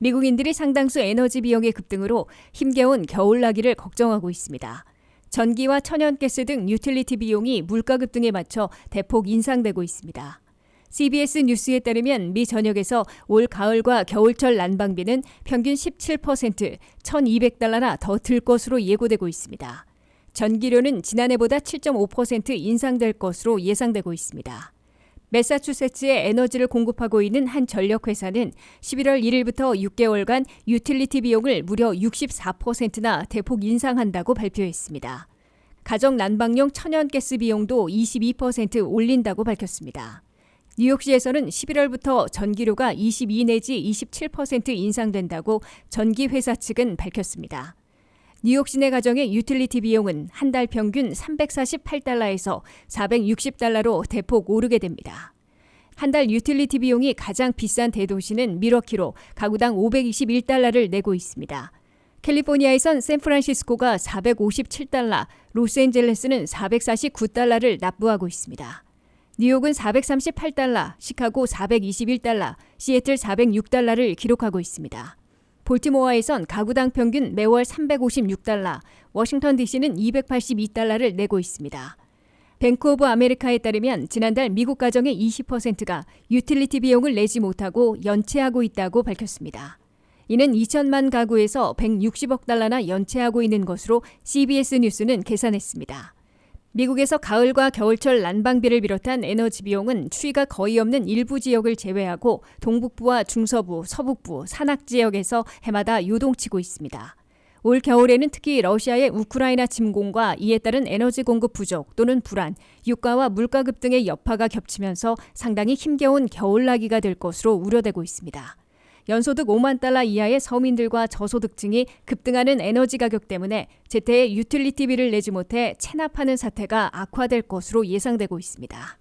미국인들이 상당수 에너지 비용의 급등으로 힘겨운 겨울나기를 걱정하고 있습니다. 전기와 천연가스 등 유틸리티 비용이 물가 급등에 맞춰 대폭 인상되고 있습니다. CBS 뉴스에 따르면 미 전역에서 올 가을과 겨울철 난방비는 평균 17% 1,200달러나 더 들 것으로 예고되고 있습니다. 전기료는 지난해보다 7.5% 인상될 것으로 예상되고 있습니다. 매사추세츠에 에너지를 공급하고 있는 한 전력회사는 11월 1일부터 6개월간 유틸리티 비용을 무려 64%나 대폭 인상한다고 발표했습니다. 가정 난방용 천연가스 비용도 22% 올린다고 밝혔습니다. 뉴욕시에서는 11월부터 전기료가 22 내지 27% 인상된다고 전기회사 측은 밝혔습니다. 뉴욕 시내 가정의 유틸리티 비용은 한 달 평균 348달러에서 460달러로 대폭 오르게 됩니다. 한 달 유틸리티 비용이 가장 비싼 대도시는 미러키로 가구당 521달러를 내고 있습니다. 캘리포니아에선 샌프란시스코가 457달러, 로스앤젤레스는 449달러를 납부하고 있습니다. 뉴욕은 438달러, 시카고 421달러, 시애틀 406달러를 기록하고 있습니다. 볼티모어에선 가구당 평균 매월 356달러, 워싱턴 DC는 282달러를 내고 있습니다. 뱅크 오브 아메리카에 따르면 지난달 미국 가정의 20%가 유틸리티 비용을 내지 못하고 연체하고 있다고 밝혔습니다. 이는 2천만 가구에서 160억 달러나 연체하고 있는 것으로 CBS 뉴스는 계산했습니다. 미국에서 가을과 겨울철 난방비를 비롯한 에너지 비용은 추이가 거의 없는 일부 지역을 제외하고 동북부와 중서부, 서북부, 산악 지역에서 해마다 요동치고 있습니다. 올 겨울에는 특히 러시아의 우크라이나 침공과 이에 따른 에너지 공급 부족 또는 불안, 유가와 물가 급 등의 여파가 겹치면서 상당히 힘겨운 겨울나기가 될 것으로 우려되고 있습니다. 연소득 5만 달러 이하의 서민들과 저소득층이 급등하는 에너지 가격 때문에 제때에 유틸리티비를 내지 못해 체납하는 사태가 악화될 것으로 예상되고 있습니다.